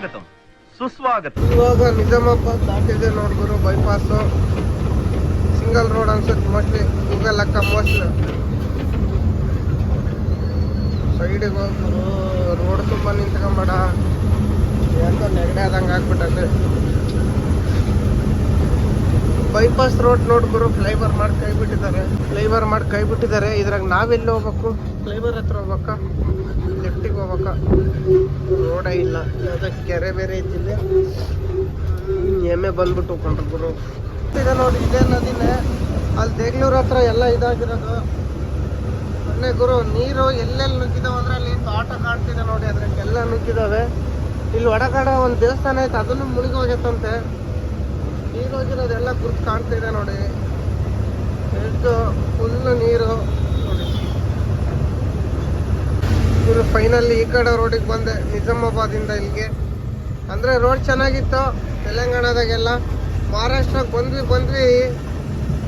ಸ್ವಾಗತಂ. ಸುಸ್ವಾಗತ. ಇವಾಗ ನಿಜಾಮಾಬಾದ್ ದಾಟಿದೆ ನೋಡ್ಗುರು ಬೈಪಾಸು ಸಿಂಗಲ್ ರೋಡ್ ಅನ್ಸುತ್ತೆ ಮೋಸ್ಟ್ಲಿ ಗೂಗಲ್ ಲೆಕ್ಕ ಮೋಸ್ಟ್ಲಿ ಸೈಡಿಗೆ ಹೋಗ್ರು ರೋಡ್ ತುಂಬ ನಿಂತ್ಕೊಂಬೇಡ. ಯಾಕೋ ನೆಗಡೆ ಆದಂಗೆ ಆಗ್ಬಿಟ್ಟದೆ ಬೈಪಾಸ್ ರೋಡ್ ನೋಡ್ಗುರು ಫ್ಲೈವರ್ ಮಾಡಿ ಕೈ ಬಿಟ್ಟಿದ್ದಾರೆ. ಫ್ಲೈವರ್ ಮಾಡಿ ಕೈ ಬಿಟ್ಟಿದ್ದಾರೆ. ಇದ್ರಾಗ ನಾವೆಲ್ಲಿ ಹೋಗ್ಬೇಕು? ಫ್ಲೈವರ್ ಹತ್ರ ಹೋಗ್ಬೇಕಾ? ಲೆಫ್ಟಿಗೆ ಹೋಗ್ಬೇಕಾ? ರೋಡೇ ಇಲ್ಲ. ಯಾವುದೋ ಕೆರೆ ಬೇರೆ ಐತಿದೆ ಎಮ್ಮೆ ಬಂದ್ಬಿಟ್ಟು ಕೊಂಡ್ರು ಗುರು. ಇದೆ ನೋಡಿ, ಇದೇ ನದಿನೇ. ಅಲ್ಲಿ ದೇಗ್ಲೂರ್ ಹತ್ರ ಎಲ್ಲ ಇದಾಗಿರೋದು. ಮೊನ್ನೆ ಗುರು, ನೀರು ಎಲ್ಲೆಲ್ಲಿ ನುಗ್ಗಿದಾವೆ ಅಂದ್ರೆ ಅಲ್ಲಿ ತೋಟ ಕಾಣ್ತಿದೆ ನೋಡಿ ಅದ್ರಾಗೆಲ್ಲ ನುಗ್ಗಿದಾವೆ. ಇಲ್ಲಿ ಒಡಗಡೆ ಒಂದು ದೇವಸ್ಥಾನ ಐತೆ, ಅದನ್ನು ಮುಳುಗಿ ಹೋಗೈತಂತೆ ಎಲ್ಲ ಗುರುತು ಕಾಣ್ತಾ ಇದೆ ನೋಡಿ. ಎಷ್ಟು ಫುಲ್ ನೀರು ನೋಡಿ. ಇವರು ಫೈನಲಿ ಈ ಕಡೆ ರೋಡಿಗೆ ಬಂದೆ ನಿಜಾಮಾಬಾದಿಂದ ಇಲ್ಲಿಗೆ. ಅಂದರೆ ರೋಡ್ ಚೆನ್ನಾಗಿತ್ತು, ತೆಲಂಗಾಣದಾಗೆಲ್ಲ. ಮಹಾರಾಷ್ಟ್ರಕ್ಕೆ ಬಂದ್ವಿ ಬಂದ್ವಿ.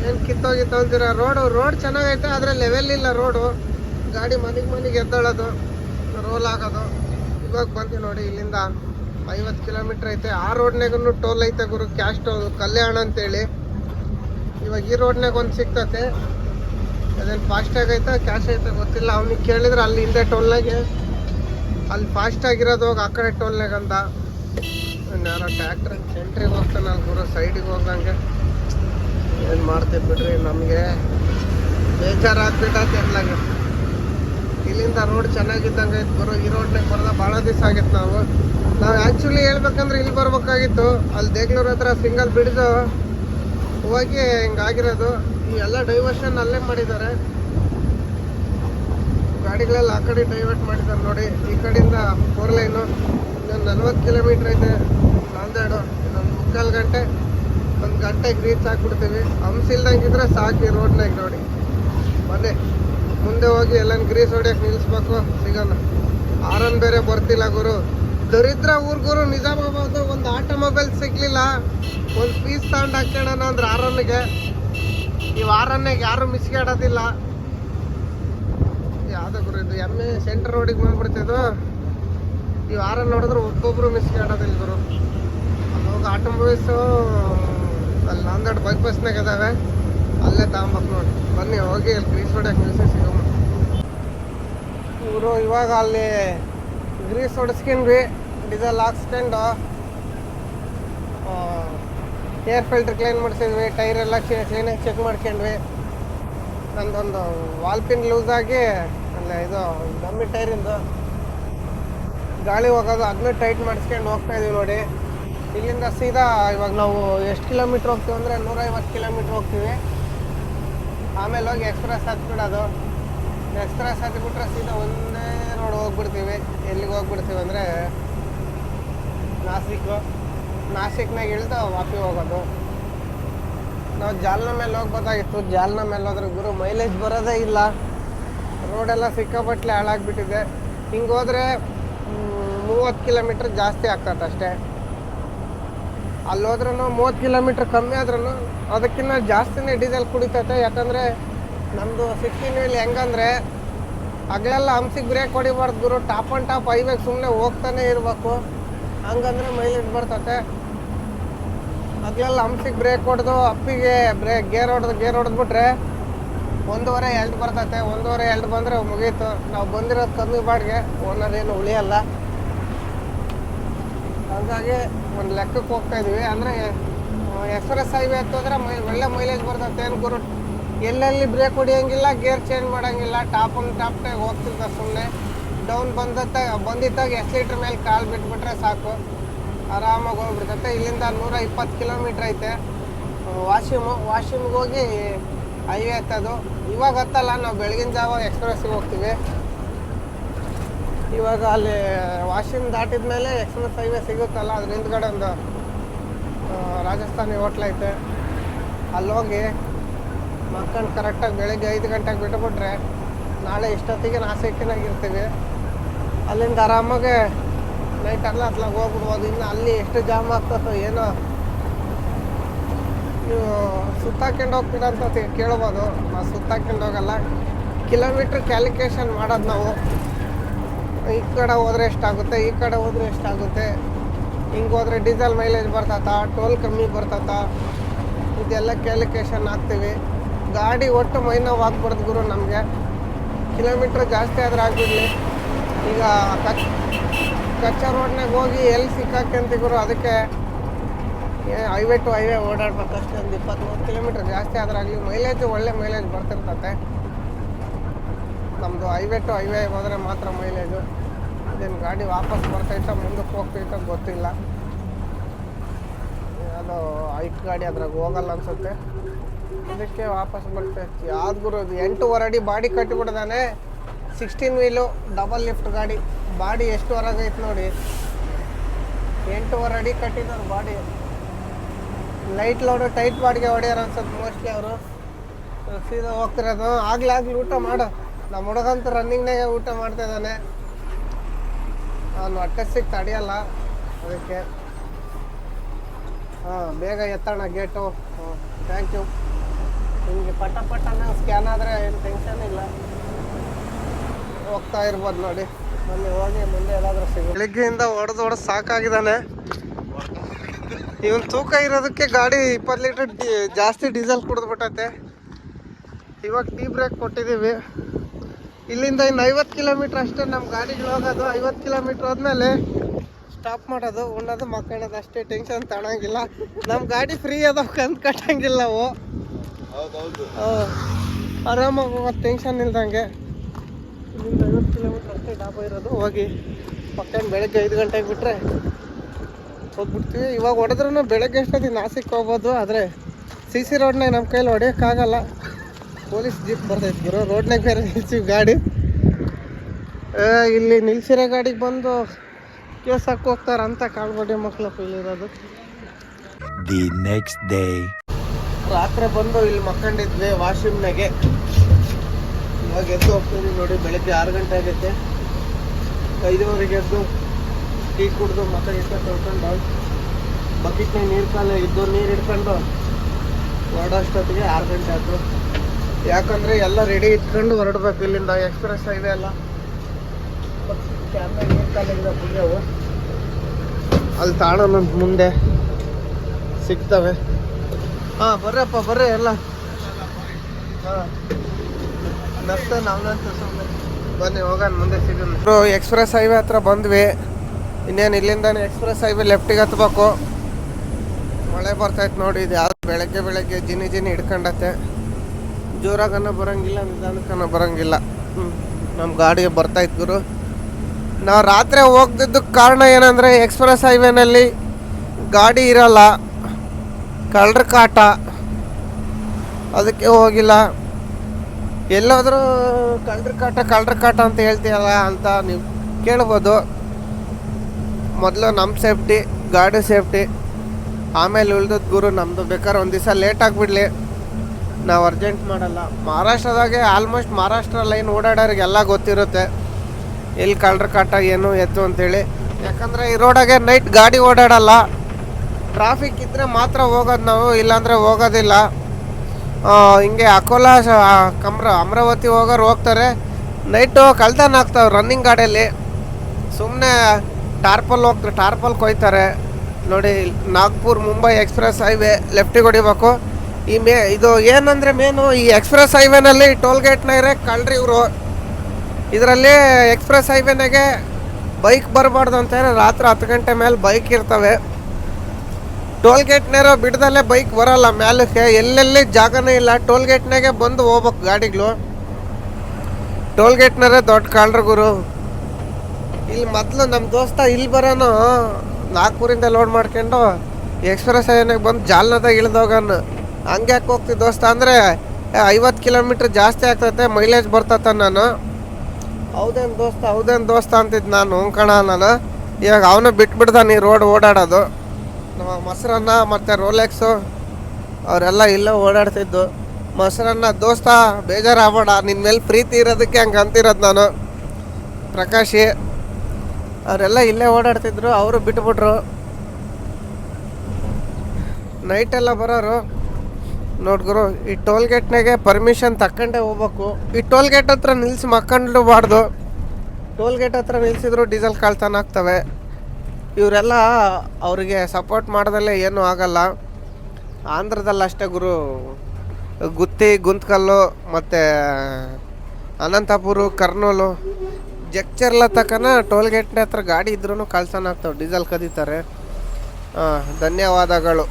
ಏನು ಕಿತ್ತೋಗಿತ್ತು ಅಂತೀರ? ರೋಡು ರೋಡ್ ಚೆನ್ನಾಗೈತೆ, ಆದರೆ ಲೆವೆಲ್ ಇಲ್ಲ ರೋಡು ಗಾಡಿ ಮನೆಗೆ ಮನೆಗೆ ಎದ್ದಾಳೋದು ರೋಲ್ ಆಗೋದು. ಇವಾಗ ಬಂದ್ವಿ ನೋಡಿ ಇಲ್ಲಿಂದ. ಐವತ್ತು ಕಿಲೋಮೀಟ್ರ್ ಐತೆ. ಆ ರೋಡ್ನಾಗೂ ಟೋಲ್ ಐತೆ ಗುರು, ಕ್ಯಾಶ್ ಟೋಲ್, ಕಲ್ಯಾಣ ಅಂತೇಳಿ. ಇವಾಗ ಈ ರೋಡ್ನಾಗ ಒಂದು ಸಿಗ್ತತೆ. ಅದೇನು ಫಾಸ್ಟಾಗ್ ಐತೆ ಕ್ಯಾಶ್ ಐತೆ ಗೊತ್ತಿಲ್ಲ. ಅವ್ನಿಗೆ ಕೇಳಿದ್ರೆ ಅಲ್ಲಿ ಹಿಂದೆ ಟೋಲ್ನಾಗೆ, ಅಲ್ಲಿ ಫಾಸ್ಟ್ ಆಗಿರೋದು ಹೋಗಿ ಆ ಕಡೆ ಟೋಲ್ನಾಗ ಅಂದ ಯಾರೋ ಟ್ಯಾಕ್ಟ್ರ್ ಸೆಂಟ್ರಿಗೆ ಹೋಗ್ತಾನೆ ಅಲ್ಲಿ ಗುರು ಸೈಡಿಗೆ ಹೋಗಂಗೆ ಏನು ಮಾಡ್ತೀವಿ ಬಿಡ್ರಿ ನಮಗೆ. ಬೇಜಾರಾಗ್ಬಿಟ್ಟೈತೆ ಎಲ್ಲಾಗೆ. ಇಲ್ಲಿಂದ ರೋಡ್ ಚೆನ್ನಾಗಿದ್ದಂಗೆ ಐತೆ ಬರೋ ಈ ರೋಡ್ನಾಗ ಬರೋದ ಭಾಳ ದಿವಸ ಆಗಿತ್ತು ನಾವು. ನಾವು ಆ್ಯಕ್ಚುಲಿ ಹೇಳ್ಬೇಕಂದ್ರೆ ಇಲ್ಲಿ ಬರ್ಬೇಕಾಗಿತ್ತು. ಅಲ್ಲಿ ದೇಗ್ಲೂರ್ ಹತ್ರ ಸಿಂಗಲ್ ಬಿಡಿದು ಹೋಗಿ ಹಿಂಗಾಗಿರೋದು ಈ ಎಲ್ಲ ಡೈವರ್ಷನ್ ಅಲ್ಲೇ ಮಾಡಿದ್ದಾರೆ. ಗಾಡಿಗಳೆಲ್ಲ ಆ ಕಡೆ ಡೈವರ್ಟ್ ಮಾಡಿದ್ದಾರೆ ನೋಡಿ. ಈ ಕಡೆಯಿಂದ ಫೋರ್ ಲೈನು ಇನ್ನೊಂದು ನಲ್ವತ್ತು ಕಿಲೋಮೀಟ್ರ್ ಐತೆ. ನಾಂದೇಡು ಇನ್ನೊಂದು ಮುಕ್ಕಾಲು ಗಂಟೆ. ಒಂದು ಗಂಟೆಗೆ ರೀಚ್ ಹಾಕ್ಬಿಡ್ತೀವಿ ಹಂಸಿಲ್ದಂಗಿದ್ರೆ ಸಾಕು ಈ ರೋಡ್ನಾಗ ನೋಡಿ. ಬನ್ನಿ. ಮುಂದೆ ಹೋಗಿ ಎಲ್ಲನ ಗ್ರೀಸ್ ಹೊಡಿಯಕ್ಕೆ ನಿಲ್ಲಿಸ್ಬೇಕು ಸಿಗೋಣ ಆರನ್ ಬೇರೆ ಬರ್ತಿಲ್ಲ ಗುರು. ದರಿದ್ರ ಊರ್ ಗುರು ನಿಜಾಮಾಬಾದ್ ಒಂದು ಆಟೋಮೊಬೈಲ್ ಸಿಗ್ಲಿಲ್ಲ. ಒಂದು ಪೀಸ್ ತಗೊಂಡು ಹಾಕ್ಕೊಳ್ಳೋಣ ಅಂದ್ರೆ ಆರನ್ಗೆ ಈ ಆರನ್ಯಾಗ ಯಾರು ಮಿಸ್ಗಾಡೋದಿಲ್ಲ ಯಾವ್ದು ಗುರು ಇದು? ಎಮ್ಮೆ ಸೆಂಟರ್ ರೋಡಿಗೆ ಬಂದ್ಬಿಡ್ತಿದ್ದು ಈ ಆರನ್ ನೋಡಿದ್ರೆ ಒಬ್ಬೊಬ್ರು ಮಿಸ್ಗಾಡೋದಿಲ್ಲ ಗುರು. ಹೋಗಿ ಆಟೋಮೊಬೈಲ್ಸು ಅಲ್ಲಿ ನಾಂದೇಡ್ ಬಸ್ನಾಗ ಇದಾವೆ ಅಲ್ಲೇ ತಗೊಂಬಕ್ ನೋಡಿ. ಬನ್ನಿ, ಹೋಗಿ ಅಲ್ಲಿ ಗ್ರೀಸ್ ಹೊಡ್ಯಕ್ಕೆ ನಿಲ್ಸಿ ಸಿಗಮ್ಮ. ಇವರು ಇವಾಗ ಅಲ್ಲಿ ಗ್ರೀಸ್ ಹೊಡಿಸ್ಕೊಂಡ್ವಿ ಡೀಸೆಲ್ ಹಾಕ್ಸ್ಕೊಂಡು ಏರ್ ಫಿಲ್ಟರ್ ಕ್ಲೀನ್ ಮಾಡಿಸಿದ್ವಿ ಟೈರ್ ಎಲ್ಲ ಕ್ಲೀನಾಗಿ ಚೆಕ್ ಮಾಡ್ಕೊಂಡ್ವಿ. ನಂದೊಂದು ವಾಲ್ಪಿನ್ ಲೂಸ್ ಆಗಿ, ಅಲ್ಲ ಇದು ಡಮ್ಮಿ ಟೈರಿಂದು ಗಾಳಿ ಹೋಗೋದು ಅದನ್ನ ಟೈಟ್ ಮಾಡಿಸ್ಕೊಂಡು ಹೋಗ್ತಾ ಇದೀವಿ ನೋಡಿ. ಇಲ್ಲಿಂದ ಸೀದಾ ಇವಾಗ ನಾವು ಎಷ್ಟು ಕಿಲೋಮೀಟ್ರ್ ಹೋಗ್ತೀವಿ ಅಂದರೆ ನೂರೈವತ್ತು ಕಿಲೋಮೀಟ್ರ್ ಹೋಗ್ತೀವಿ. ಆಮೇಲೆ ಹೋಗಿ ಎಕ್ಸ್ಪ್ರೆಸ್ ಹತ್ಬಿಡೋದು ಎಕ್ಸ್ಪ್ರೆಸ್ ಹತ್ಬಿಟ್ರೆ ಸೀದಾ ಒಂದೇ ರೋಡ್ ಹೋಗ್ಬಿಡ್ತೀವಿ. ಎಲ್ಲಿಗೆ ಹೋಗ್ಬಿಡ್ತೀವಿ ಅಂದರೆ ನಾಸಿಕ್ ನಾಸಿಕ್ನಾಗ ಇಳಿದು ವಾಪಿ ಹೋಗೋದು. ನಾವು ಜಾಲ್ನ ಮೇಲೆ ಹೋಗ್ಬೋದಾಗಿತ್ತು ಜಾಲ್ನ ಮೇಲೆ ಹೋದ್ರೆ ಗುರು ಮೈಲೇಜ್ ಬರೋದೇ ಇಲ್ಲ. ರೋಡೆಲ್ಲ ಸಿಕ್ಕಾಪಟ್ಲೆ ಹಾಳಾಗ್ಬಿಟ್ಟಿದೆ. ಹಿಂಗೆ ಹೋದರೆ ಮೂವತ್ತು ಕಿಲೋಮೀಟ್ರ್ ಜಾಸ್ತಿ ಆಗ್ತದೆ ಅಷ್ಟೇ. ಅಲ್ಲಿ ಹೋದ್ರೂ ಮೂವತ್ತು ಕಿಲೋಮೀಟ್ರ್ ಕಮ್ಮಿ ಆದ್ರೂ ಅದಕ್ಕಿಂತ ಜಾಸ್ತಿನೇ ಡೀಸೆಲ್ ಕುಡಿತೈತೆ. ಯಾಕಂದರೆ ನಮ್ಮದು ಸಿಕ್ಸ್ಟೀನ್ ವೀಲ್ ಹೆಂಗಂದ್ರೆ ಹಗಲೆಲ್ಲ ಹಂಸಿಗೆ ಬ್ರೇಕ್ ಹೊಡಿಬಾರ್ದು ಗುರು. ಟಾಪ್ ಆ್ಯಂಡ್ ಟಾಪ್ ಹೈವೇಗೆ ಸುಮ್ಮನೆ ಹೋಗ್ತಾನೆ ಇರಬೇಕು. ಹಂಗಂದ್ರೆ ಮೈಲೇಜ್ ಬರ್ತತೆ. ಹಗಲೆಲ್ಲ ಹಂಸಿಗೆ ಬ್ರೇಕ್ ಹೊಡೆದು ಅಪ್ಪಿಗೆ ಬ್ರೇಕ್ ಗೇರ್ ಹೊಡೆದು ಗೇರ್ ಹೊಡೆದ್ಬಿಟ್ರೆ ಒಂದೂವರೆ ಎರಡು ಬರ್ತತೆ. ಒಂದೂವರೆ ಎರಡು ಬಂದರೆ ಮುಗೀತು. ನಾವು ಬಂದಿರೋದು ಕಮ್ಮಿ ಬಾಡಿಗೆ. ಓನರ್ ಏನು ಉಳಿಯಲ್ಲ. ಹಂಗಾಗಿ ಒಂದು ಲೆಕ್ಕಕ್ಕೆ ಹೋಗ್ತಾ ಇದೀವಿ. ಅಂದರೆ ಎಕ್ಸ್ಪ್ರೆಸ್ ಹೈವೇ ಹತ್ತೋದ್ರೆ ಮೈ, ಒಳ್ಳೆ ಮೈಲೇಜ್ ಬರ್ತೈತೆ ಏನು ಗುರು ಎಲ್ಲೆಲ್ಲಿ ಬ್ರೇಕ್ ಹೊಡಿಯೋಂಗಿಲ್ಲ ಗೇರ್ ಚೇಂಜ್ ಮಾಡೋಂಗಿಲ್ಲ ಟಾಪ್ ಆನ್ ಟಾಪ್ಗೆ ಹೋಗ್ತಿರ್ತ ಸುಮ್ಮನೆ ಡೌನ್ ಬಂದತ್ತ ಬಂದಿದ್ದಾಗ ಎಷ್ಟು ಲೀಟ್ರ್ ಮೇಲೆ ಕಾಲು ಬಿಟ್ಬಿಟ್ರೆ ಸಾಕು. ಆರಾಮಾಗಿ ಹೋಗ್ಬಿಡ್ತೈತೆ. ಇಲ್ಲಿಂದ ನೂರ ಇಪ್ಪತ್ತು ಕಿಲೋಮೀಟ್ರ್ ಐತೆ. ವಾಶಿಮು ವಾಶಿಮ್ಗೆ ಹೋಗಿ ಹೈವೇ ಹತ್ತೋದು. ಇವಾಗ ಹತ್ತಲ್ಲ, ನಾವು ಬೆಳಗಿನ ಜಾವ ಎಕ್ಸ್ಪ್ರೆಸ್ಸಿಗೆ ಹೋಗ್ತೀವಿ. ಇವಾಗ ಅಲ್ಲಿ ವಾಶಿಮ್ ದಾಟಿದ ಮೇಲೆ ಎಕ್ಸ್ಪ್ರೆಸ್ ಹೈವೇ ಸಿಗುತ್ತಲ್ಲ ಅದ್ರ ಹಿಂದ್ಗಡೆ ಒಂದು ರಾಜಸ್ಥಾನಿ ಹೋಟ್ಲ್ ಐತೆ. ಅಲ್ಲೋಗಿ ಮಕ್ಕಳು ಕರೆಕ್ಟಾಗಿ ಬೆಳಗ್ಗೆ ಐದು ಗಂಟೆಗೆ ಬಿಟ್ಬಿಟ್ರೆ ನಾಳೆ ಇಷ್ಟೊತ್ತಿಗೆ ನಾಸಿಕ್ಕಿನಾಗಿರ್ತೀವಿ. ಅಲ್ಲಿಂದ ಆರಾಮಾಗೆ ನೈಟ್ ಅಲ್ಲ ಅತ್ಲಾಗ ಹೋಗ್ಬಿಡ್ಬೋದು ಇನ್ನು ಅಲ್ಲಿ ಎಷ್ಟು ಜಾಮ್ ಆಗ್ತದೋ ಏನೋ. ನೀವು ಸುತ್ತಾಕೊಂಡು ಹೋಗ್ತೀರ ಅಂತ ಕೇಳ್ಬೋದು, ನಾವು ಸುತ್ತಾಕೊಂಡು ಹೋಗಲ್ಲ. ಕಿಲೋಮೀಟ್ರ್ ಕ್ಯಾಲ್ಕುಲೇಷನ್ ಮಾಡೋದು ನಾವು. ಈ ಕಡೆ ಹೋದ್ರೆ ಎಷ್ಟಾಗುತ್ತೆ, ಈ ಕಡೆ ಹೋದ್ರೆ ಎಷ್ಟಾಗುತ್ತೆ, ಹಿಂಗೆ ಹೋದ್ರೆ ಡೀಸೆಲ್ ಮೈಲೇಜ್ ಬರ್ತತ ಟೋಲ್ ಕಮ್ಮಿ ಬರ್ತತ ಇದೆಲ್ಲ ಕ್ಯಾಲ್ಕುಲೇಷನ್ ಹಾಕ್ತೀವಿ ಗಾಡಿ ಒಟ್ಟು ಮೈನೋವು ಆಗ್ಬಾರ್ದು ಗುರು ನಮಗೆ. ಕಿಲೋಮೀಟ್ರ್ ಜಾಸ್ತಿ ಆದರೆ ಆಗಿರಲಿ ಈಗ ಕಚ್ ಕಚ್ಚಾ ರೋಡ್ನಾಗ ಹೋಗಿ ಎಲ್ಲಿ ಸಿಕ್ಕಾಕೆಂತಿ ಗುರು, ಅದಕ್ಕೆ ಹೈವೇ ಟು ಹೈವೇ ಓಡಾಡ್ಬೇಕಷ್ಟೇ, ಒಂದು ಇಪ್ಪತ್ತ್ಮೂರು ಕಿಲೋಮೀಟ್ರ್ ಜಾಸ್ತಿ ಆದ್ರೆ ಆಗಲಿ ಮೈಲೇಜ್ ಒಳ್ಳೆ ಮೈಲೇಜ್ ಬರ್ತಿರ್ತತೆ. ನಮ್ಮದು ಹೈವೇ ಟು ಹೈವೇ ಹೋದರೆ ಮಾತ್ರ ಮೈಲೇಜು ಅದೇನು ಗಾಡಿ ವಾಪಸ್ ಬರ್ತೈತ ಮುಂದಕ್ಕೆ ಹೋಗ್ತೈತ ಗೊತ್ತಿಲ್ಲ. ಅದು ಐಟ್ ಗಾಡಿ ಅದ್ರಾಗ ಹೋಗಲ್ಲ ಅನ್ಸುತ್ತೆ. ಅದಕ್ಕೆ ವಾಪಸ್ ಬರ್ತೈತಿ ಯಾವ್ದು ಗುರು ಅದು ಎಂಟೂವರೆ ಅಡಿ ಬಾಡಿ ಕಟ್ಟಿಬಿಡ್ದಾನೆ ಸಿಕ್ಸ್ಟೀನ್ ವೀಲು ಡಬಲ್ ಲಿಫ್ಟ್ ಗಾಡಿ. ಬಾಡಿ ಎಷ್ಟು ಹೊರಗೈತೆ ನೋಡಿ. ಎಂಟೂವರೆ ಅಡಿ ಕಟ್ಟಿದ್ದಾರೆ ಬಾಡಿ. ಲೈಟ್ ಲೋಡು ಟೈಟ್ ಬಾಡಿಗೆ ಹೊಡೆಯೋರು ಅನ್ಸುತ್ತೆ ಮೋಸ್ಟ್ಲಿ ಅವರು. ಸೀದಾ ಹೋಗ್ತಿರೋದು. ಆಗ್ಲಾಗ್ಲಿ ಊಟ ಮಾಡು. ನಮ್ಮ ಹುಡುಗಂತೂ ರನ್ನಿಂಗ್ನಾಗೆ ಊಟ ಮಾಡ್ತಾ ಇದ್ದಾನೆ. ಅವನು ಅಟ್ಟಸ್ಸಿಗೆ ತಡೆಯಲ್ಲ ಅದಕ್ಕೆ. ಹಾಂ, ಬೇಗ ಎತ್ತೋಣ ಗೇಟು ಥ್ಯಾಂಕ್ ಯು ನಿಮಗೆ ಪಟ ಪಟ ಸ್ಕ್ಯಾನ್ ಆದರೆ ಏನು ಟೆನ್ಷನ್ ಇಲ್ಲ. ಹೋಗ್ತಾ ಇರ್ಬೋದು ನೋಡಿ. ಅಲ್ಲಿ ಹೋಗಿ, ಮುಂದೆ ಎಲ್ಲಾದರೂ ಸಿಗೋ ಬೆಳಿಗ್ಗೆಯಿಂದ ಹೊಡೆದು ಹೊಡೆದು ಸಾಕಾಗಿದ್ದಾನೆ. ಇವನ್ ತೂಕ ಇರೋದಕ್ಕೆ ಗಾಡಿ ಇಪ್ಪತ್ತು ಲೀಟ್ರ್ ಜಾಸ್ತಿ ಡೀಸೆಲ್ ಕುಡಿದ್ಬಿಟ್ಟೈತೆ. ಇವಾಗ ಟೀ ಬ್ರೇಕ್ ಕೊಟ್ಟಿದ್ದೀವಿ. ಇಲ್ಲಿಂದ ಇನ್ನು ಐವತ್ತು ಕಿಲೋಮೀಟ್ರ್ ಅಷ್ಟೇ ನಮ್ಮ ಗಾಡಿಗಳು ಹೋಗೋದು. ಐವತ್ತು ಕಿಲೋಮೀಟ್ರ್ ಹೋದ್ಮೇಲೆ ಸ್ಟಾಪ್ ಮಾಡೋದು ಉಣ್ಣೋದು ಮಕ್ಕಳೋದು ಅಷ್ಟೇ ಟೆನ್ಷನ್ ತಗೊಳಂಗಿಲ್ಲ ನಮ್ಮ ಗಾಡಿ ಫ್ರೀ ಅದಾವ ಕಂದು ಕಟ್ಟಂಗಿಲ್ಲ ಅವು. ಆರಾಮಾಗಿ ಹೋಗೋದು ಟೆನ್ಷನ್ ಇಲ್ದಂಗೆ. ಇಲ್ಲಿಂದ ಐವತ್ತು ಕಿಲೋಮೀಟ್ರ್ ಅಷ್ಟೇ ಡಾಬಾ ಇರೋದು. ಹೋಗಿ ಮಕ್ಕಳು ಬೆಳಗ್ಗೆ ಐದು ಗಂಟೆಗೆ ಬಿಟ್ಟರೆ ಹೋಗ್ಬಿಡ್ತೀವಿ. ಇವಾಗ ಹೊಡೆದ್ರೂ ಬೆಳಗ್ಗೆ ಎಷ್ಟೊತ್ತಿಗೆ ನಾಸಿಕ್ ಹೋಗ್ಬೋದು ಆದರೆ ಸಿ ಸಿ ರೋಡ್ನಾಗ ನಮ್ಮ ಕೈಲಿ ಹೊಡೆಯೋಕ್ಕಾಗಲ್ಲ. ಪೊಲೀಸ್ ಜೀಪ್ ಬರ್ತೈತೆ ಗುರು. ರೋಡ್ನಾಗ ಬೇರೆ ನಿಲ್ಸಿವಿ ಗಾಡಿ. ಇಲ್ಲಿ ನಿಲ್ಸಿರೋ ಗಾಡಿಗೆ ಬಂದು ಕೇಸ್ ಹಾಕಿ ಹೋಗ್ತಾರೆ ಅಂತ ಕಾಳ್ಬಡ್ಡಿ ಮಕ್ಳು ಇಲ್ಲಿರೋದು. ದಿ ನೆಕ್ಸ್ಟ್ ಡೇ ರಾತ್ರಿ ಬಂದು ಇಲ್ಲಿ ಮಕ್ಕಂಡಿದ್ವಿ ವಾಶ್ರೂಮ್ನಾಗೆ. ಇವಾಗ ಎದ್ದು ಹೋಗ್ತೀವಿ ನೋಡಿ ಬೆಳಗ್ಗೆ ಆರು ಗಂಟೆ ಆಗೈತೆ. ಐದುವರೆಗೆ ಎದ್ದು ಟೀ ಕುಡಿದು ಮತ್ತೆ ಇಷ್ಟ ತೊಳ್ಕೊಂಡು ಬಕೆಟ್ನಾಗ ನೀರು ಕಾಲ ಇದ್ದು ನೀರು ಹಿಡ್ಕೊಂಡು ಹೊರಡೋಷ್ಟೊತ್ತಿಗೆ ಆರು ಗಂಟೆ ಆಯ್ತು. ಯಾಕಂದ್ರೆ ಎಲ್ಲ ರೆಡಿ ಇಟ್ಕೊಂಡು ಹೊರಡ್ಬೇಕು. ಇಲ್ಲಿಂದ ಎಕ್ಸ್ಪ್ರೆಸ್ ಹೈವೇ ಅಲ್ಲ. ಅಲ್ಲಿ ತಾಣನ ಮುಂದೆ ಸಿಗ್ತವೆ. ಹಾ, ಬರ್ರಪ್ಪ, ಬರ್ರಿ ಎಲ್ಲ. ನಷ್ಟ ಬನ್ನಿ, ಹೋಗೋಣ, ಮುಂದೆ ಸಿಗೋಣ. ಎಕ್ಸ್ಪ್ರೆಸ್ ಹೈವೇ ಹತ್ರ ಬಂದ್ವಿ. ಇನ್ನೇನು ಇಲ್ಲಿಂದ ಎಕ್ಸ್ಪ್ರೆಸ್ ಹೈವೇ ಲೆಫ್ಟಿಗೆ ಹತ್ಬೇಕು. ಮಳೆ ಬರ್ತೈತೆ ನೋಡಿ ಇದು ಯಾವ್ದು ಬೆಳಗ್ಗೆ ಬೆಳಗ್ಗೆ ಜಿನಿ ಜಿನಿ ಹಿಡ್ಕೊಂಡತ್ತೆ. ಜೋರಾಗನ ಬರಂಗಿಲ್ಲ, ನಿಧಾನಕ್ಕನ ಬರಂಗಿಲ್ಲ. ಹ್ಞೂ ನಮ್ಮ ಗಾಡಿಗೆ ಬರ್ತಾ ಗುರು ನಾವು ರಾತ್ರಿ ಹೋಗ್ದಿದ್ದಕ್ಕೆ ಕಾರಣ ಏನಂದರೆ ಎಕ್ಸ್ಪ್ರೆಸ್ ಹೈವೇನಲ್ಲಿ ಗಾಡಿ ಇರಲ್ಲ, ಕಳ್ಳರ ಕಾಟ, ಅದಕ್ಕೆ ಹೋಗಿಲ್ಲ. ಎಲ್ಲಾದರೂ ಕಳ್ಳರ ಕಾಟ ಕಳ್ರ ಕಾಟ ಅಂತ ಹೇಳ್ತೀಯಲ್ಲ ಅಂತ ನೀವು ಕೇಳ್ಬೋದು. ಮೊದಲು ನಮ್ಮ ಸೇಫ್ಟಿ, ಗಾಡಿ ಸೇಫ್ಟಿ. ಆಮೇಲೆ ಉಳ್ದದ್ದು ಗುರು ನಮ್ಮದು ಬೇಕಾದ್ರೆ ಒಂದು ದಿವಸ ಲೇಟ್ ಆಗಿಬಿಡ್ಲಿ. ನಾವು ಅರ್ಜೆಂಟ್ ಮಾಡಲ್ಲ. ಮಹಾರಾಷ್ಟ್ರದಾಗೆ ಆಲ್ಮೋಸ್ಟ್ ಮಹಾರಾಷ್ಟ್ರ ಲೈನ್ ಓಡಾಡೋರಿಗೆಲ್ಲ ಗೊತ್ತಿರುತ್ತೆ. ಎಲ್ಲಿ ಕಳ್ಳರ ಕಾಟ ಏನು ಎತ್ತು ಅಂತೇಳಿ. ಯಾಕಂದರೆ ಈ ರೋಡಾಗೆ ನೈಟ್ ಗಾಡಿ ಓಡಾಡಲ್ಲ. ಟ್ರಾಫಿಕ್ ಇದ್ದರೆ ಮಾತ್ರ ಹೋಗೋದು ನಾವು, ಇಲ್ಲಾಂದರೆ ಹೋಗೋದಿಲ್ಲ. ಹಿಂಗೆ ಅಕೋಲಾ ಕಮ್ರ, ಅಮರಾವತಿ ಹೋಗೋರು ಹೋಗ್ತಾರೆ. ನೈಟು ಕಳ್ತನ ಆಗ್ತಾವೆ ರನ್ನಿಂಗ್ ಗಾಡಿಯಲ್ಲಿ ಸುಮ್ಮನೆ ಟಾರ್ಪಲ್ ಹೋಗ್ತಾರೆ ಟಾರ್ಪಲ್ ಕೊಯ್ತಾರೆ. ನೋಡಿ, ನಾಗ್ಪುರ್, ಮುಂಬೈ ಎಕ್ಸ್ಪ್ರೆಸ್ ಹೈವೇ ಲೆಫ್ಟಿಗೆ ಹೊಡಿಬೇಕು. ಈ ಮೇ, ಇದು ಏನಂದರೆ ಮೇನು ಈ ಎಕ್ಸ್ಪ್ರೆಸ್ ಹೈವೇನಲ್ಲಿ ಟೋಲ್ ಗೇಟ್ನಾಗೆ ಕಳ್ರಿ ಇವರು. ಇದರಲ್ಲಿ ಎಕ್ಸ್ಪ್ರೆಸ್ ಹೈವೇನಾಗೆ ಬೈಕ್ ಬರಬಾರ್ದು ಅಂತ ರಾತ್ರಿ ಹತ್ತು ಗಂಟೆ ಮೇಲೆ ಬೈಕ್ ಇರ್ತವೆ. ಟೋಲ್ ಗೇಟ್ನೇರೋ ಬಿಡ್ದಲ್ಲೇ ಬೈಕ್ ಬರಲ್ಲ ಮ್ಯಾಲಕ್ಕೆ, ಎಲ್ಲೆಲ್ಲಿ ಜಾಗನೇ ಇಲ್ಲ. ಟೋಲ್ ಗೇಟ್ನಾಗೆ ಬಂದು ಹೋಗ್ಬೇಕು ಗಾಡಿಗಳು. ಟೋಲ್ ಗೇಟ್ನಾರ ದೊಡ್ಡ ಕಾಳ್ರಗುರು ಇಲ್ಲಿ ಮೊದಲು ನಮ್ಮ ದೋಸ್ತ ಇಲ್ಲಿ ಬರೋನು ನಾಗ್ಪುರಿಂದ ಲೋಡ್ ಮಾಡ್ಕೊಂಡು ಎಕ್ಸ್ಪ್ರೆಸ್ ಹೈವೇನಾಗ ಬಂದು ಜಾಲ್ನದಾಗ ಇಳ್ದೋಗನು. ಹಂಗೆ ಯಾಕೆ ಹೋಗ್ತಿ ದೋಸ್ತ? ಅಂದರೆ ಐವತ್ತು ಕಿಲೋಮೀಟ್ರ್ ಜಾಸ್ತಿ ಆಗ್ತೈತೆ ಮೈಲೇಜ್ ಬರ್ತೈತೆ ನಾನು ಹೌದೇನು ದೋಸ್ತ ಹೌದೇನು ದೋಸ್ತ ಅಂತಿದ್ದು ನಾನು, ಕಣ ನಾನು ಇವಾಗ ಅವನು ಬಿಟ್ಬಿಡ್ದಾನೆ ಈ ರೋಡ್ ಓಡಾಡೋದು. ನಮ್ಮ ಮೊಸರನ್ನ ಮತ್ತು ರೋಲೆಕ್ಸು ಅವರೆಲ್ಲ ಇಲ್ಲೇ ಓಡಾಡ್ತಿದ್ದು. ಮೊಸರನ್ನ, ದೋಸ್ತ, ಬೇಜಾರಾಗಬೇಡ ನಿನ್ನ ಮೇಲೆ ಪ್ರೀತಿ ಇರೋದಕ್ಕೆ ಹಂಗೆ ಅಂತಿರೋದು ನಾನು. ಪ್ರಕಾಶಿ, ಅವರೆಲ್ಲ ಇಲ್ಲೇ ಓಡಾಡ್ತಿದ್ರು, ಅವರು ಬಿಟ್ಬಿಟ್ರು. ನೈಟೆಲ್ಲ ಬರೋರು. ನೋಡ್ಗುರು ಈ ಟೋಲ್ ಗೇಟ್ನಾಗೆ ಪರ್ಮಿಷನ್ ತಕ್ಕಂಡೆ ಹೋಗ್ಬೇಕು. ಈ ಟೋಲ್ ಗೇಟ್ ಹತ್ರ ನಿಲ್ಸಿ ಮಕ್ಕಂಡ್ಬಾರ್ದು. ಟೋಲ್ ಗೇಟ್ ಹತ್ರ ನಿಲ್ಸಿದ್ರು ಡೀಸೆಲ್ ಕಳ್ತನ ಆಗ್ತವೆ. ಇವರೆಲ್ಲ ಅವರಿಗೆ ಸಪೋರ್ಟ್ ಮಾಡ್ದಲ್ಲೇ ಏನೂ ಆಗಲ್ಲ. ಆಂಧ್ರದಲ್ಲಿ ಅಷ್ಟೇ ಗುರು. ಗುತ್ತಿ, ಗುಂತ್ಕಲ್ಲು ಮತ್ತು ಅನಂತಪುರ, ಕರ್ನೂಲು. ಜಕ್ಚರ್ಲ ತಕನ ಟೋಲ್ ಗೇಟ್ನ ಹತ್ರ ಗಾಡಿ ಇದ್ರೂ ಕಳ್ಸೋಣ ಆಗ್ತವೆ ಡೀಸೆಲ್ ಕದೀತಾರೆ. ಧನ್ಯವಾದಗಳು.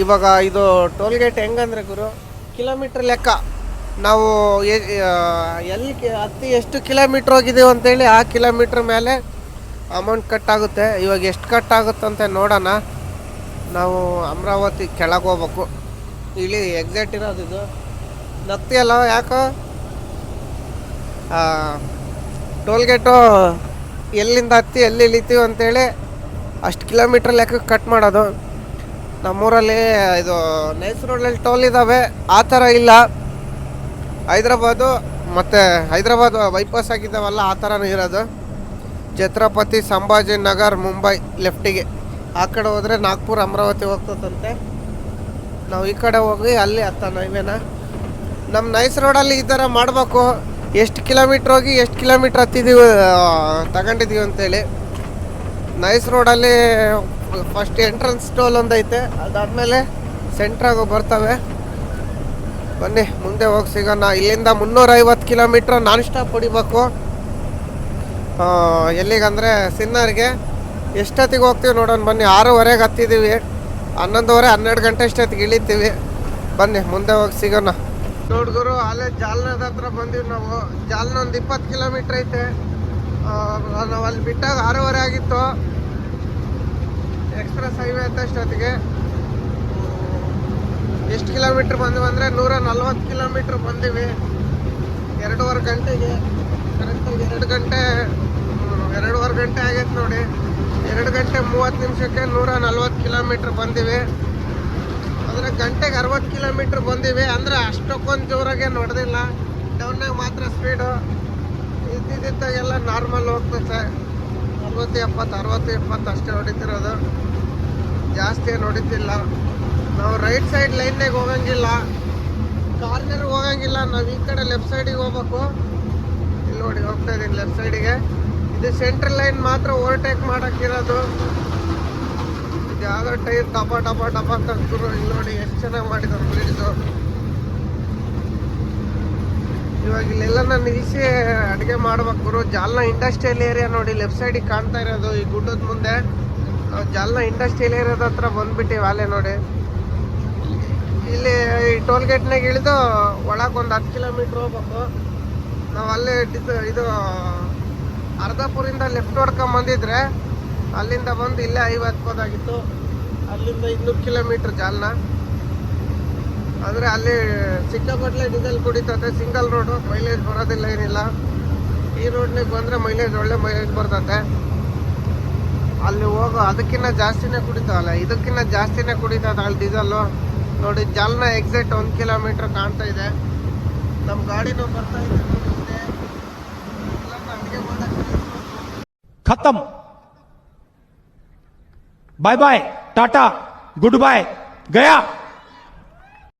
ಇವಾಗ ಇದು ಟೋಲ್ ಗೇಟ್ ಹೆಂಗಂದ್ರೆ ಗುರು? ಕಿಲೋಮೀಟ್ರ್ ಲೆಕ್ಕ. ನಾವು ಎಲ್ಲಿ ಹತ್ತಿ ಎಷ್ಟು ಕಿಲೋಮೀಟ್ರ್ ಹೋಗಿದ್ದೀವಿ ಅಂತೇಳಿ ಆ ಕಿಲೋಮೀಟ್ರ್ ಮೇಲೆ ಅಮೌಂಟ್ ಕಟ್ ಆಗುತ್ತೆ. ಇವಾಗ ಎಷ್ಟು ಕಟ್ ಅಂತ ನೋಡೋಣ. ನಾವು ಅಮರಾವತಿ ಕೆಳಗೆ ಹೋಗ್ಬೇಕು. ಇಲ್ಲಿ ಎಕ್ಸಾಕ್ಟ್ ಇರೋದು ಇದು. ನಗ್ತಿಯಲ್ಲ ಯಾಕೋ? ಟೋಲ್ ಗೇಟು ಎಲ್ಲಿಂದ ಹತ್ತಿ ಎಲ್ಲಿ ಇಳಿತೀವಿ ಅಂತೇಳಿ ಅಷ್ಟು ಕಿಲೋಮೀಟ್ರ್ ಲೆಕ್ಕ ಕಟ್ ಮಾಡೋದು. ನಮ್ಮೂರಲ್ಲಿ, ಇದು ನೈಸ್ ರೋಡಲ್ಲಿ ಟೋಲ್ ಇದ್ದಾವೆ ಆ ಥರ ಇಲ್ಲ. ಹೈದ್ರಾಬಾದು ಮತ್ತು ಹೈದ್ರಾಬಾದ್ ಬೈಪಾಸ್ ಆಗಿದ್ದಾವಲ್ಲ, ಆ ಥರನೂ ಇರೋದು. ಛತ್ರಪತಿ ಸಂಭಾಜಿ ನಗರ್, ಮುಂಬೈ, ಲೆಫ್ಟಿಗೆ. ಆ ಕಡೆ ಹೋದರೆ ನಾಗ್ಪುರ್, ಅಮರಾವತಿ ಹೋಗ್ತದಂತೆ. ನಾವು ಈ ಕಡೆ ಹೋಗಿ ಅಲ್ಲಿ ಹತ್ತ ನೈವೇನ ನಮ್ಮ ನೈಸ್ ರೋಡಲ್ಲಿ ಈ ಥರ ಮಾಡಬೇಕು. ಎಷ್ಟು ಕಿಲೋಮೀಟ್ರ್ ಹೋಗಿ ಎಷ್ಟು ಕಿಲೋಮೀಟ್ರ್ ಹತ್ತಿದ್ದೀವಿ ತಗೊಂಡಿದ್ದೀವಿ ಅಂತೇಳಿ. ನೈಸ್ ರೋಡಲ್ಲಿ ಫಸ್ಟ್ ಎಂಟ್ರೆನ್ಸ್ ಟೋಲ್ ಒಂದೈತೆ. ಅದಾದಮೇಲೆ ಸೆಂಟ್ರಾಗ ಬರ್ತವೆ. ಬನ್ನಿ, ಮುಂದೆ ಹೋಗಿ ಸಿಗೋಣ. ಇಲ್ಲಿಂದ ಮುನ್ನೂರೈವತ್ತು ಕಿಲೋಮೀಟ್ರ್ ನಾನ್ ಸ್ಟಾಪ್ ಹೊಡಿಬೇಕು. ಎಲ್ಲಿಗಂದರೆ ಸಿನ್ನರ್ಗೆ ಎಷ್ಟೊತ್ತಿಗೆ ಹೋಗ್ತೀವಿ ನೋಡೋಣ. ಬನ್ನಿ, ಆರೂವರೆಗೆ ಹತ್ತಿದ್ದೀವಿ ಹನ್ನೊಂದುವರೆ, ಹನ್ನೆರಡು ಗಂಟೆ ಅಷ್ಟೊತ್ತಿಗೆ ಇಳಿತೀವಿ. ಬನ್ನಿ, ಮುಂದೆ ಹೋಗಿ ಸಿಗೋಣ. ನೋಡ್ಗುರು ಅಲ್ಲೇ ಜಾಲ್ನದ ಹತ್ರ ಬಂದೀವಿ ನಾವು. ಜಾಲ್ನ ಒಂದು ಇಪ್ಪತ್ತು ಕಿಲೋಮೀಟ್ರ್ ಐತೆ. ನಾವು ಅಲ್ಲಿ ಬಿಟ್ಟಾಗ ಆರೂವರೆ ಆಗಿತ್ತು. ಎಕ್ಸ್ಪ್ರೆಸ್ ಹೈವೇ ಅಷ್ಟೊತ್ತಿಗೆ. ಎಷ್ಟು ಕಿಲೋಮೀಟ್ರ್ ಬಂದ್ವಿ ಅಂದರೆ ನೂರ ನಲ್ವತ್ತು ಕಿಲೋಮೀಟ್ರ್ ಬಂದೀವಿ. ಎರಡೂವರೆ ಗಂಟೆಗೆ. ಕರೆಕ್ಟಾಗಿ ಎರಡು ಗಂಟೆ, ಎರಡೂವರೆ ಗಂಟೆ ಆಗೈತೆ ನೋಡಿ. ಎರಡು ಗಂಟೆ ಮೂವತ್ತು ನಿಮಿಷಕ್ಕೆ ನೂರ ನಲ್ವತ್ತು ಕಿಲೋಮೀಟ್ರ್ ಬಂದೀವಿ. ಅಂದರೆ ಗಂಟೆಗೆ ಅರವತ್ತು ಕಿಲೋಮೀಟ್ರ್ ಬಂದೀವಿ. ಅಂದರೆ ಅಷ್ಟಕ್ಕೊಂದು ಜೋರಾಗೆ ನೋಡ್ದಿಲ್ಲ. ಡೌನ್ನಾಗ ಮಾತ್ರ ಸ್ಪೀಡು ಇದ್ದಿದ್ದಾಗೆಲ್ಲ ನಾರ್ಮಲ್ ಹೋಗ್ತದೆ. ಅರವತ್ತು ಎಪ್ಪತ್ತು ಅರವತ್ತು ಎಪ್ಪತ್ತು ಅಷ್ಟೇ ಹೊಡಿತಿರೋದು. ಜಾಸ್ತಿ ಏನು ಹೊಡಿತಿಲ್ಲ. ನಾವು ರೈಟ್ ಸೈಡ್ ಲೈನ್ನಾಗ ಹೋಗಂಗಿಲ್ಲ. ಕಾರ್ನರ್ ಹೋಗಂಗಿಲ್ಲ. ನಾವು ಈ ಕಡೆ ಲೆಫ್ಟ್ ಸೈಡಿಗೆ ಹೋಗ್ಬೇಕು. ಇಲ್ಲಿ ನೋಡಿ, ಹೋಗ್ತಾ ಇದ್ದೀನಿ ಲೆಫ್ಟ್ ಸೈಡಿಗೆ ಇದು ಸೆಂಟ್ರಲ್ ಲೈನ್ ಮಾತ್ರ ಓವರ್ಟೇಕ್ ಮಾಡೋಕ್ಕಿರೋದು. ಇದು ಯಾವುದೋ ಟೈರ್ ಟಪ ಟಪ ಟಪ ಅಂತ ಇಲ್ಲಿ ನೋಡಿ, ಎಷ್ಟು ಚೆನ್ನಾಗಿ ಮಾಡಿದ್ದಾರೆ ಬ್ರಿಡ್ಜು ಇವಾಗ ಇಲ್ಲೆಲ್ಲ ನಿಲ್ಲಿಸಿ ಅಡುಗೆ ಮಾಡ್ಬೇಕು ಗುರು. ಜಾಲ್ನ ಇಂಡಸ್ಟ್ರಿಯಲ್ ಏರಿಯಾ ನೋಡಿ ಲೆಫ್ಟ್ ಸೈಡಿಗೆ ಕಾಣ್ತಾ ಇರೋದು ಈ ಗುಡ್ಡದ ಮುಂದೆ. ಜಾಲ್ನ ಇಂಡಸ್ಟ್ರಿಯಲ್ ಏರಿಯಾದ ಹತ್ರ ಬಂದ್ಬಿಟ್ಟಿವಿ ಅಲ್ಲೇ ನೋಡಿ. ಇಲ್ಲಿ ಈ ಟೋಲ್ ಗೇಟ್ನಾಗ ಇಳಿದು ಒಳಗೆ ಒಂದು ಹತ್ತು ಕಿಲೋಮೀಟ್ರ್ ಹೋಗ್ಬೇಕು. ನಾವು ಅಲ್ಲೇ ಇದು, ಅರ್ಧಪುರಿಂದ ಲೆಫ್ಟ್ ಹೊಡ್ಕೊಂಬಂದಿದ್ರೆ ಅಲ್ಲಿಂದ ಬಂದು ಇಲ್ಲೇ ಐವತ್ತು ಹೋದಾಗಿತ್ತು. ಅಲ್ಲಿಂದ ಇನ್ನೂರು ಕಿಲೋಮೀಟ್ರ್ ಜಾಲ್ನ. ಆದರೆ ಅಲ್ಲಿ ಸಿಕ್ಕಾಪಟ್ಟಲೆ ಡೀಸೆಲ್ ಕುಡಿತತೆ, ಸಿಂಗಲ್ ರೋಡು ಮೈಲೇಜ್ ಬರೋದಿಲ್ಲ ಏನಿಲ್ಲ. ಈ ರೋಡ್ನಿಗೆ ಬಂದರೆ ಮೈಲೇಜ್ ಒಳ್ಳೆ ಮೈಲೇಜ್ ಬರ್ತತೆ. ಅಲ್ಲಿ ಹೋಗೋ ಅದಕ್ಕಿಂತ ಜಾಸ್ತಿನೇ ಕುಡಿತಾವಲ್ಲ ಇದಕ್ಕಿಂತ ಜಾಸ್ತಿನೇ ಕುಡಿತದ ಅಲ್ಲಿ ಡೀಸೆಲ್ಲು ನೋಡಿ, ಜಲ್ನ ಎಕ್ಸಾಕ್ಟ್ ಒಂದು ಕಿಲೋಮೀಟ್ರ್ ಕಾಣ್ತಾ ಇದೆ. ನಮ್ಮ ಗಾಡಿನೂ ಬರ್ತಾ ಇದೆ ಖತಮ್. Bye bye tata goodbye Gaya